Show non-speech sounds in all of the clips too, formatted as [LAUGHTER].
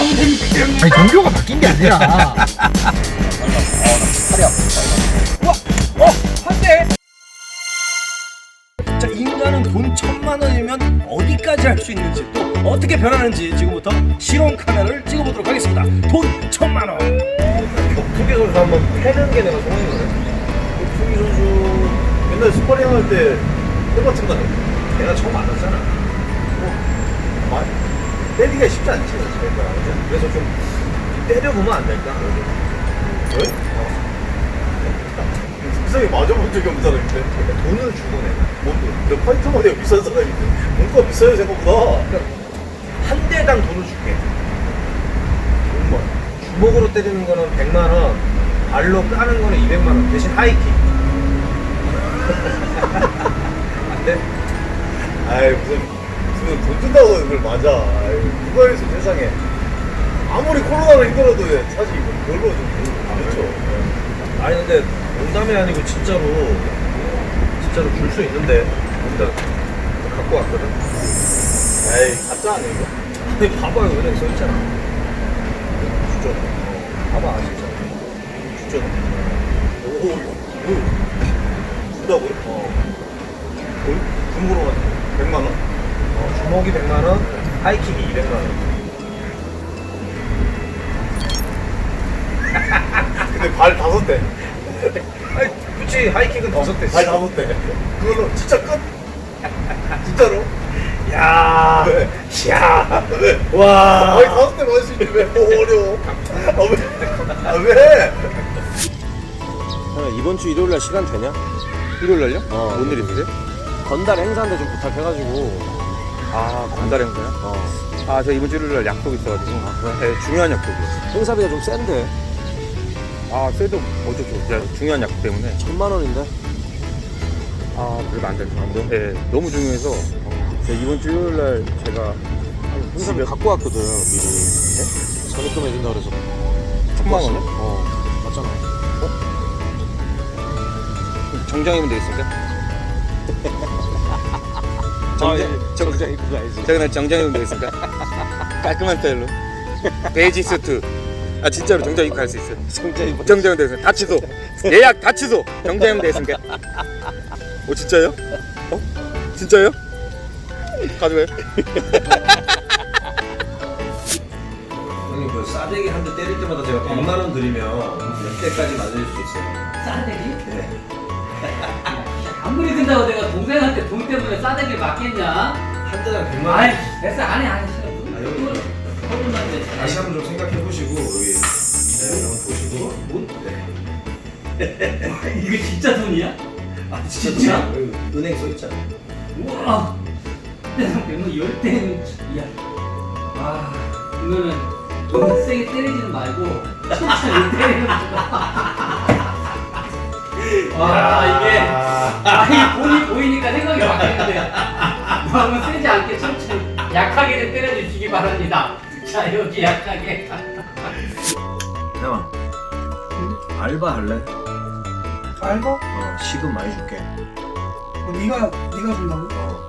아니 종교가 바뀐 게 아니라 자 인간은 돈 천만 원이면 어디까지 할 수 있는지 또 어떻게 변하는지 지금부터 실험 카메라를 찍어보도록 하겠습니다. 돈 천만 원. 격투기 선수 한번 패는 게 내가 소원이거든. 격투기 선수 맨날 스파링 할 때 해봤던 거 내가 처음 만났잖아. 때리기가 쉽지 않지. 내가. 그래서 좀 때려보면 안 될까? 왜? 어. 세상에 맞아본 적이 없는 사람인데 돈을 주고 내가 몸도 너 파이터가 내가 비싼 사람인데 몸가 비싸요 생각보다 한 대당 돈을 줄게 정말 주먹으로 때리는 거는 100만 원 발로 까는 거는 200만 원 대신 하이킥 [LAUGHS] 안 돼? 아이 무슨 무슨 돈 준다고 그걸 맞아 아이, 누가 해서 세상에 아무리 코로나로 힘들어도 사실 이거 별로 좀 그렇죠 아니 근데 농담이 아니고 진짜로 진짜로 줄 수 있는데 일단 갖고 왔거든 에이 가짜 아니야 이거? 아니 봐봐요 은행 써있잖아 진짜 어, 봐봐 진짜 진짜 오 이거 준다고요? 어 어? 주먹으로 가지고 100만 원? 어 주먹이 100만 원 하이킥이 200만 원 [LAUGHS] 근데 발 다섯 대. 아니, 그치, 하이킥은 다섯 대. 발 다섯 대. 그걸로 진짜 끝? 진짜로? 야 왜? 야 왜? 와. 아니, 다섯 대 맞을 수 있는데 왜? 뭐 어려워. 아, 왜? 아, 왜? 이번 주 일요일 날 시간 되냐? 일요일 날요? 어. 뭔 일인데? 건달 행사인데 좀 부탁해가지고 아, 건달 행사요? 어. 아, 저 이번 주 일요일 날 약속 있어가지고. 아, 그래? 네, 중요한 약속이요. 행사비가 좀 센데 아, 쎄도 어쩌죠. 제가 중요한 약속 때문에. 천만 원인데 아, 그래도 안 될까? 안 돼? 네, 너무 중요해서. 제가 이번 주 일요일 날 제가 행사비 갖고 왔거든 미리 선입금 해준다 그래서 천만 원을? 어 맞잖아 정장이면 되겠습니까? 정장, 정장이 그거 알지 제가 날 정장이면 되겠습니까? [LAUGHS] 깔끔한 스타일로. 베이지 수트. 아, 진짜로 정장 입고 갈 수 있어요. 정장이 뭐 정장 되겠습니다. 다 취소. 예약 다 취소. 정장이면 되겠습니까? 오, 진짜요? 어? 진짜요? 가져가요? 형님 그 싸대기 한 대 때릴 때마다 제가 100만 원 드리면 몇 대까지 맞을 수 있어요? 싸대기? 네. 아무리 든다고 내가 동생 맞겠냐? 한 대당 100만 원. 아이 됐어 안해 안해 싫어 아, 여기. 서운한데 다시 한번 좀 생각해 보시고 여기 네, 한번 보시고 돈? 네. [LAUGHS] 이거 진짜 돈이야? 아 진짜? 여기 은행 써 있잖아. 우와 내가 백만 열 대는 이야 와 이거는 너무 세게 때리지는 말고 천천히 때리는 거야 와 이게 아 이게 돈이 보이니까 생각이 바뀌는데 너무 세지 않게 천천히 약하게 좀 때려주시기 바랍니다 자 여기 약하게 형 알바 할래? 알바? 어 시급 많이 줄게. 어, 네가 네가 준다고? 어.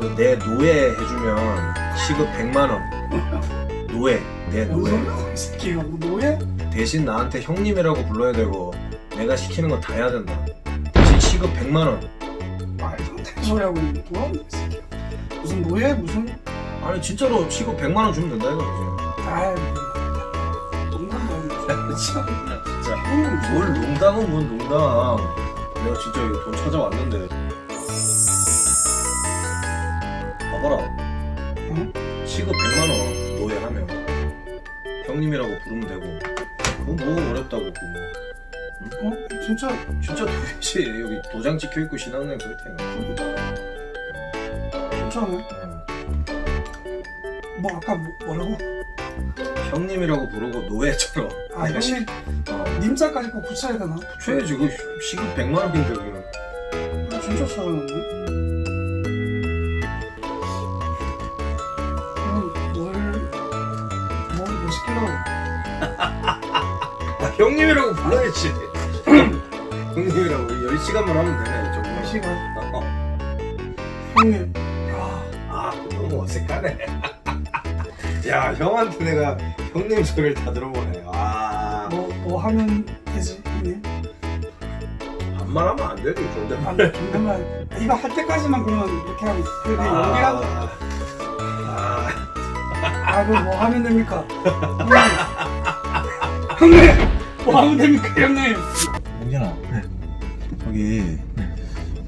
그내 노예 해주면 시급 100만 원. 노예 내 노예. 이 새끼가 뭐 뭐해? 대신 나한테 형님이라고 불러야 되고 내가 시키는 건 다 해야 된다. 대신 시급 100만 원. 말도 안 되는 소리 하고 있는 새끼야 무슨 뭐해 무슨 아니 진짜로 시급 100만 원 주면 된다 이거 아이 뭐 농담 이제. 참 진짜. 뭘 농담은 뭔 농담. 내가 진짜 이거 돈 찾아왔는데. 봐봐라. 응? 시급 100만 원 노예하면 형님이라고 부르면 되고. 뭐, 뭐 어렵다고 그 어? 진짜 진짜 도대체 여기 도장 찍혀 있고 신한은행 써 있다니까. 괜찮네 뭐 아까 뭐, 뭐라고? 형님이라고 부르고 노예처럼. 아 내가 시- 형님 어. 님자까지 꼭 붙여야 되나? 줘야지 그 시급 100만 원인데 그냥. 아, 진짜 잘하는 형님이라고 불러야지. [CLEARS THROAT] 형님이라고 10시간만 하면 되네. 저몇 시간? 어. 형님, 아, 아, 너무 어색하네. [LAUGHS] 야 형한테 내가 형님 소리를 다 들어보네. 아 뭐, 뭐 하면 되지 형님? 반말 하면 안 되지 존댓말. 아니 존댓말 이거 할 때까지만 그러면 이렇게 하고 그게 연기라고 아, 아 그럼 뭐 하면 됩니까? [LAUGHS] 형님 형님 뭐 하면 됩니까 형님? 영진아 여기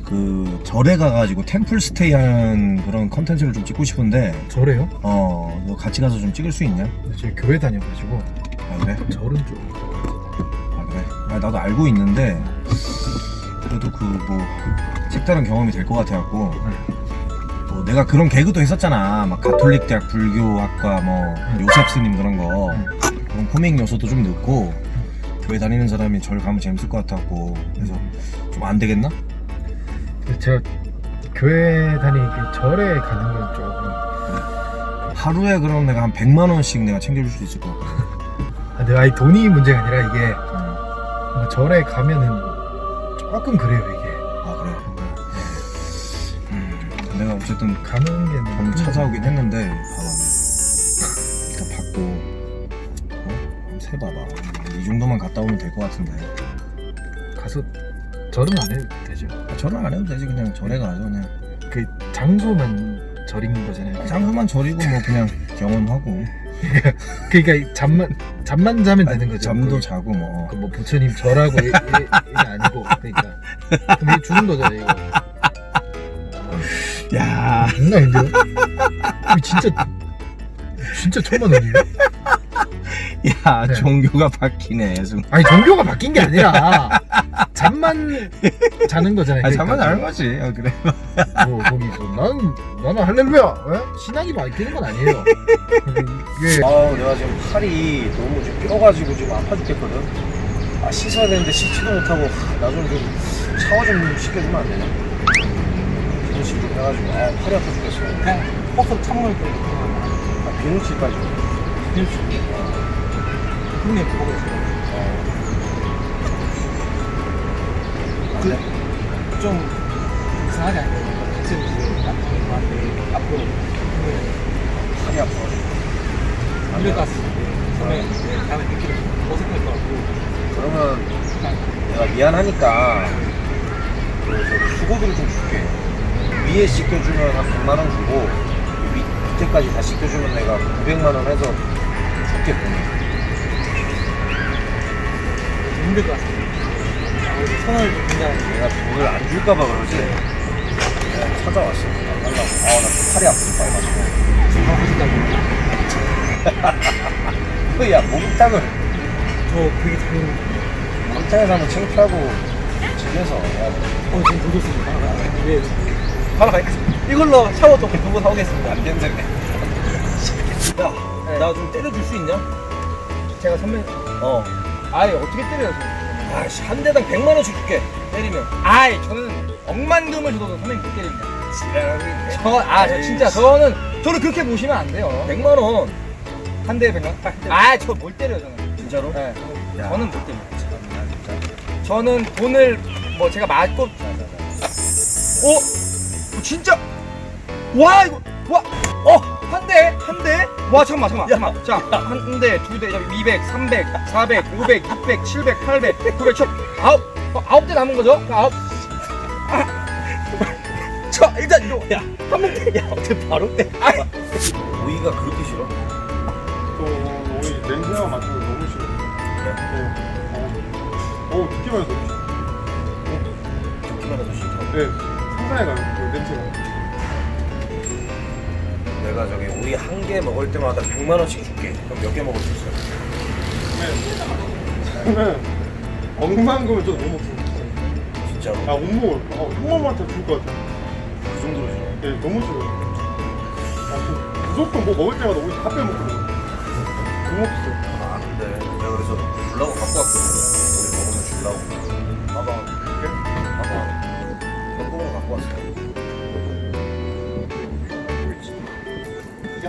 그 절에 가가지고 템플 스테이 하는 그런 컨텐츠를 좀 찍고 싶은데 저래요? 어 너 같이 가서 좀 찍을 수 있냐? 저희 교회 다녀가지고 아 그래? 절은 좀 아 그래? 아, 나도 알고 있는데 그래도 그 뭐 색다른 경험이 될 것 같아갖고 뭐 내가 그런 개그도 했었잖아 막 가톨릭 대학 불교학과 뭐 요셉 스님 그런 거 그런 코믹 요소도 좀 넣고 교회 다니는 사람이 절 가면 재밌을 것 같았고 그래서 좀 안 되겠나? 제가 교회 다니니까 절에 가는 건 조금 하루에 그럼 내가 한 100만 원씩 내가 챙겨줄 수 있을 것 같고 아, 근데 아니 돈이 문제가 아니라 이게 어. 뭔가 절에 가면은 조금 그래요 이게. 아 그래? 음, 내가 어쨌든 가는 게 너무 돈 찾아오긴 했는데 봐봐 [LAUGHS] 일단 받고 세 봐봐. 이 정도만 갔다 오면 될 것 같은데. 가서 절은 안 해도 되죠. 아, 절은 안 해도 되지. 그냥 절에 가서 그냥. 그 장소만 절인 거잖아요. 장소만 절이고 뭐 그냥 경험하고. [LAUGHS] 그러니까 잠만 잠만 자면 되는 거죠. 잠도 그- 자고 뭐. 그뭐 부처님 절하고 이- 이- 이게 아니고 그러니까. 그럼 이게 주는 거잖아요 이거. 야, 장난 아닌데요? 이거 진짜 진짜 천만 원이에요? 야 네. 종교가 바뀌네 순 아니 종교가 바뀐 게 아니라 잠만 자는 거잖아요. 아 잠만 그러니까. 자는 거지 어, 그래 뭐 거기서 나는 나는 할렐루야 왜? 신앙이 바뀌는 건 아니에요. 이게 아 내가 지금 팔이 너무 좀 뼈가지고 지금 아파 죽겠거든 아 씻어야 되는데 씻지도 못하고 나 좀 좀 샤워 좀 시켜주면 안 되나? 비누칠 좀 해가지고 아 팔이 아파 죽겠어 그냥 버섯 찬물 때 아, 비누칠까지 형님 보고 있어요. 그래? 좀 이상하지 않아요? 같이 저한테 앞으로 팔이 아파가지고 안될 것 같습니다. 다음에 다음에 느끼를 어색할 것 같고 그러면 내가 미안하니까 그 수고비를 좀 줄게 위에 씻겨주면 한 100만 원 주고 위, 밑에까지 다 씻겨주면 내가 900만 원 해서 줄게 돈을 힘들 것 같습니다. 굉장히 내가 돈을 안 줄까봐 그러지 내가 찾아왔어 달라고 아 나 팔이 아프지 빨가지고 하시다고 야 목욕탕을 저 되게 잘 목욕탕에서 한번 창피하고 집에서 해야 돼 어, 지금 보고 있습니다. 네. 바로 가겠습니다. 이걸로 샤워 또 두고 사오겠습니다. 안 된다네 야나 좀 때려줄 수 있냐? 제가 선배, 어 아예 어떻게 때려요? 아씨 한 대당 100만 원씩 줄게 때리면 아이, 저는 억만 금을 줘도 선배님 못 때립니다. 지랄하고 있네 저, 아, 저 진짜, 저는, 저를 그렇게 보시면 안 돼요. 100만 원 한 대에 백만? 아, 저 뭘 때려요, 저는. 진짜로? 네. 야. 저는 못 때립니다. 저는 돈을, 뭐, 제가 맞고, 어? 어, 진짜? 와, 이거, 와, 어, 한 대, 한 대. 와, 잠깐만, 잠깐만, 잠깐만. 자, 한 대, 두 대, 200, 300, 400, 500, 600, 700, 800, 900, 1000, 아홉, 어, 아홉 대 남은 거죠? 아홉. [LAUGHS] 아. 저, 일단, 이거, 야, 한 번, 야, 어떻게 바로 때? 아, 오이가 그렇게 싫어? 또 오이 냄새만 맡아도 너무 싫어. 네. 어, 어, 듣기만 해도 너무 싫어. 듣기만 해도 싫다 네, 상상해가요, 그 냄새가. 내가 저기 오이 한개 먹을 때마다 100만 원씩 줄게 그럼 몇 개 먹을 수 있어? 저는 억만금을 좀못 먹어. 진짜로? 아, 못 먹어요. 어, 형님한테 줄것 같아. 그 정도로 싫어? 네, 너무 싫어요. 아, 그 무조건 뭐 먹을 때마다 오이 다 빼먹거든요. 너무 없어. 아 근데 내가 그래서 주려고 갖고 왔거든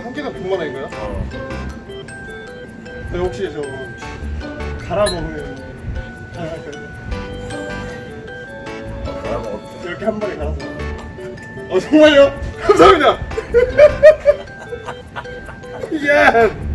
한 개가 100만 원인가요? 어 네, 혹시 저 갈아 먹으면 가능할까요? 내가 먹을게 이렇게 한 번에 갈아서. 어, 정말요? [LAUGHS] 감사합니다. [LAUGHS] 예.